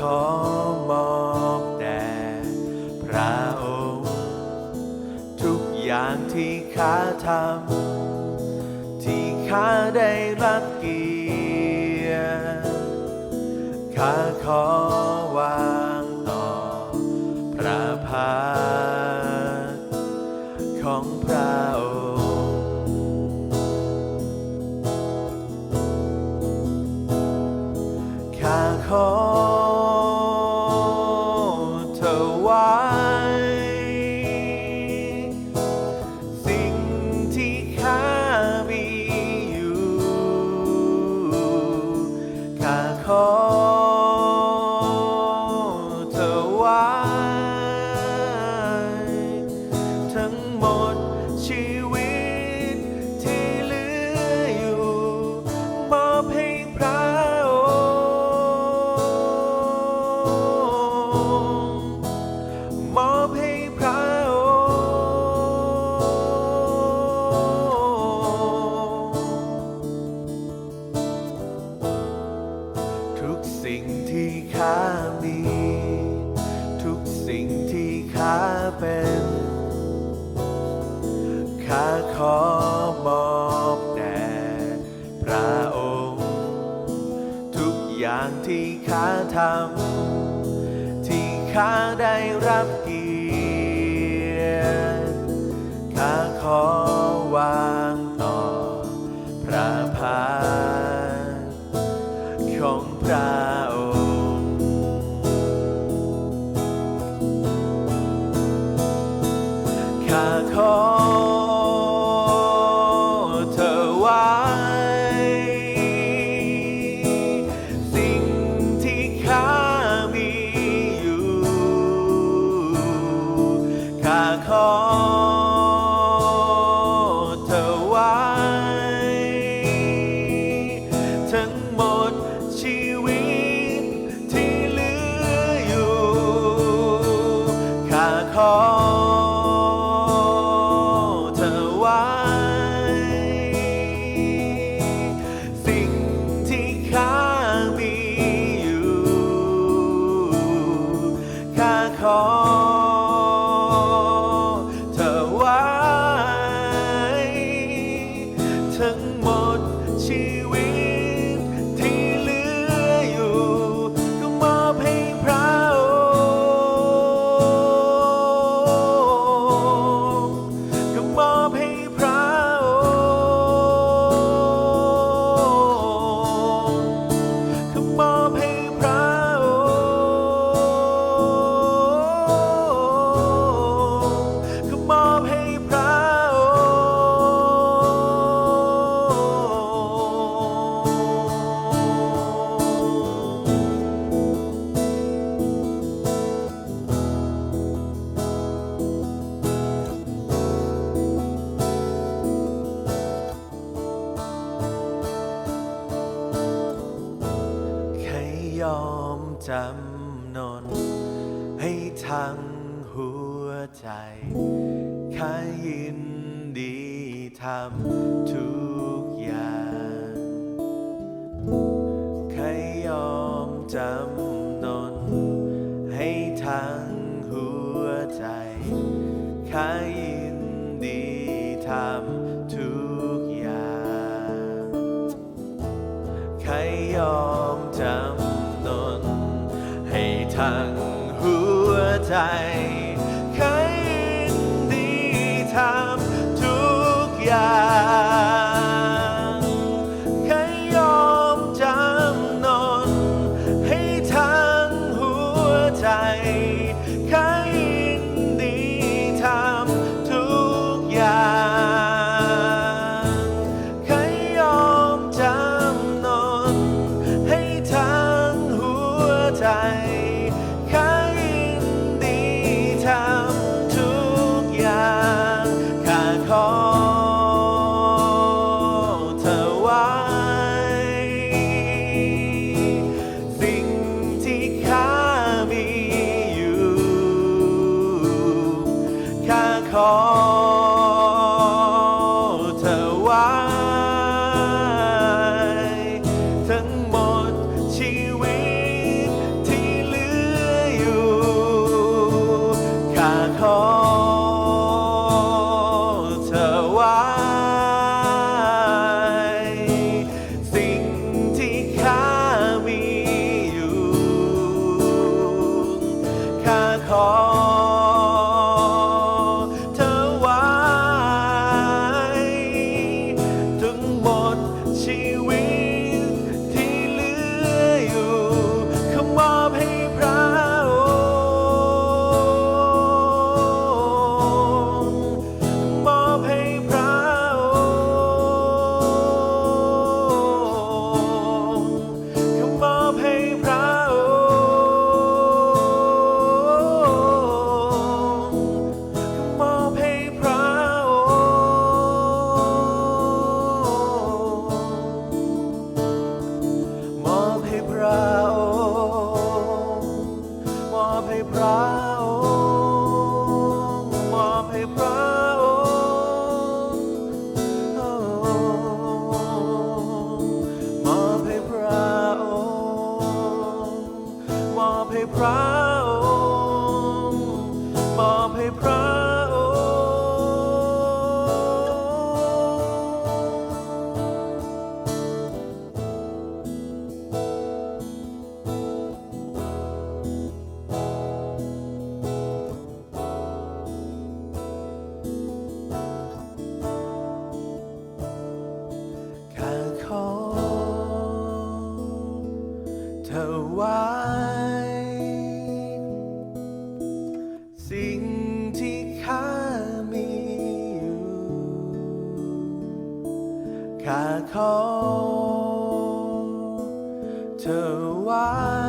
ขอมอบแด่พระองค์ทุกอย่างที่ข้าทำที่ข้าได้รับเกียรติข้าขอวางต่อพระพักของพระองค์ข้าขอ ข้ ทุกสิ่งที่ข้ามี ทุกสิ่งที่ข้าเป็นข้าขอมอบแด่พระองค์ ทุกอย่างที่ข้าทำที่ข้าได้รับเกียรติข้าขอวาง ข ชีวิต ยอมจำนน ให้ทั้งหัวใจข้ายินดีทำทุกอย่างแค่ยอมจำ ทั้งหัวใจใครยินดีทำทุกอย่างใครยอมจำนนให้ทั้งหัวใจใครยินดีทำทุกอย่างใครยอมจำนนให้ทั้งหัวใจ cry. เธอไว้ สิ่งที่ข้ามีอยู่ข้าขอเธอไว้